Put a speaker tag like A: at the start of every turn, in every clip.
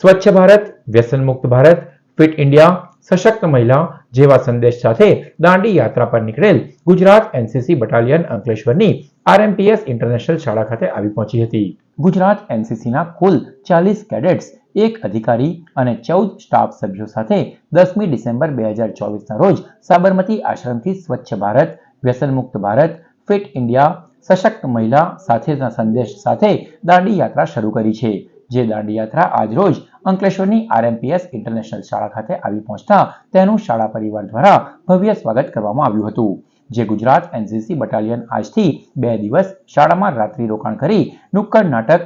A: સ્વચ્છ ભારત વ્યસન મુક્ત ભારત, ફિટ ઇન્ડિયા, સશક્ત મહિલા જેવા સંદેશ સાથે દાંડી યાત્રા પર નીકળેલ ગુજરાત એનસીસી બટાલિયન અંકલેશ્વરની આરએમપીએસ ઇન્ટરનેશનલ શાળા ખાતે આવી પહોંચી હતી. ગુજરાત એનસીસીના કુલ ચાલીસ કેડેટ્સ, એક અધિકારી અને ચૌદ સ્ટાફ સભ્યો સાથે દસમી ડિસેમ્બર બે હજાર ચોવીસના રોજ સાબરમતી આશ્રમથી સ્વચ્છ ભારત વ્યસન મુક્ત ભારત, ફિટ ઇન્ડિયા, સશક્ત મહિલા સાથેના સંદેશ સાથે દાંડી યાત્રા શરૂ કરી છે. જે દાંડી યાત્રા આજ રોજ અંકલેશ્વરની આરએમપીએસ ઇન્ટરનેશનલ શાળા ખાતે આવી પહોંચતા તેનું શાળા પરિવાર દ્વારા ભવ્ય સ્વાગત કરવામાં આવ્યું હતું, જે ગુજરાત એનસીસી બટાલિયન આજથી બે દિવસ શાળામાં રાત્રિ રોકાણ કરી, નુક્કડ નાટક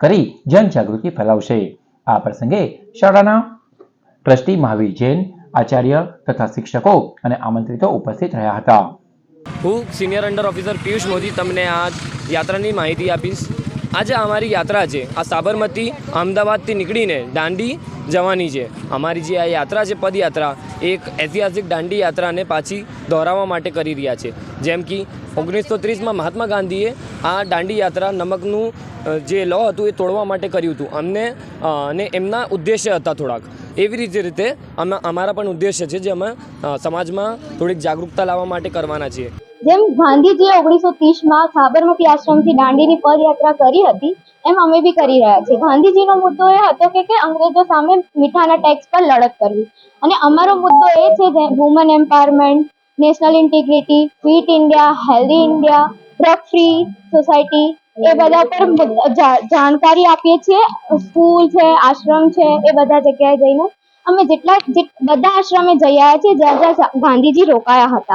A: કરી જનજાગૃતિ ફેલાવશે. આ પ્રસંગે શાળાના ટ્રસ્ટી મહાવીર જૈન, આચાર્ય તથા શિક્ષકો અને આમંત્રિતો ઉપસ્થિત રહ્યા હતા.
B: હું senior under officer Piyush Modi તમને આ યાત્રાની માહિતી આપીશ. આજે અમારી યાત્રા છે. આ સાબરમતી, અમદાવાદથી નીકળીને દાંડી જવાની છે. અમારી જે આ યાત્રા છે, પદયાત્રા એક ઐતિહાસિક દાંડી યાત્રાને પાછી દોહરાવવા માટે કરી રહ્યા છે. જેમ કે ઓગણીસો ત્રીસમાં મહાત્મા ગાંધીએ આ દાંડી યાત્રા નમકનું જે લો હતું એ તોડવા માટે કર્યું હતું. અમને અને એમના ઉદ્દેશ્ય હતા થોડાક. એવી રીતે રીતે અમે અમારા પણ ઉદ્દેશ્ય છે, જે અમે સમાજમાં થોડીક જાગૃતતા લાવવા માટે કરવાના છીએ.
C: જેમ ગાંધીજીએ ઓગણીસો ત્રીસમાં સાબરમતી આશ્રમથી દાંડીની પદયાત્રા કરી હતી, એમ અમે બી કરી રહ્યા છીએ. ગાંધીજીનો મુદ્દો એ હતો કે કે અંગ્રેજો સામે મીઠાના ટેક્સ પર લડત કરવી. અને અમારો મુદ્દો એ છે જે woman empowerment national integrity fit India healthy India drug free society એ બધા પર જાણકારી આપીએ છીએ. સ્કૂલ છે, આશ્રમ છે, એ બધા જગ્યાએ જઈને. અમે જેટલા બધા આશ્રમે જઈ આવ્યા છીએ જ્યાં જ્યાં ગાંધીજી રોકાયા હતા.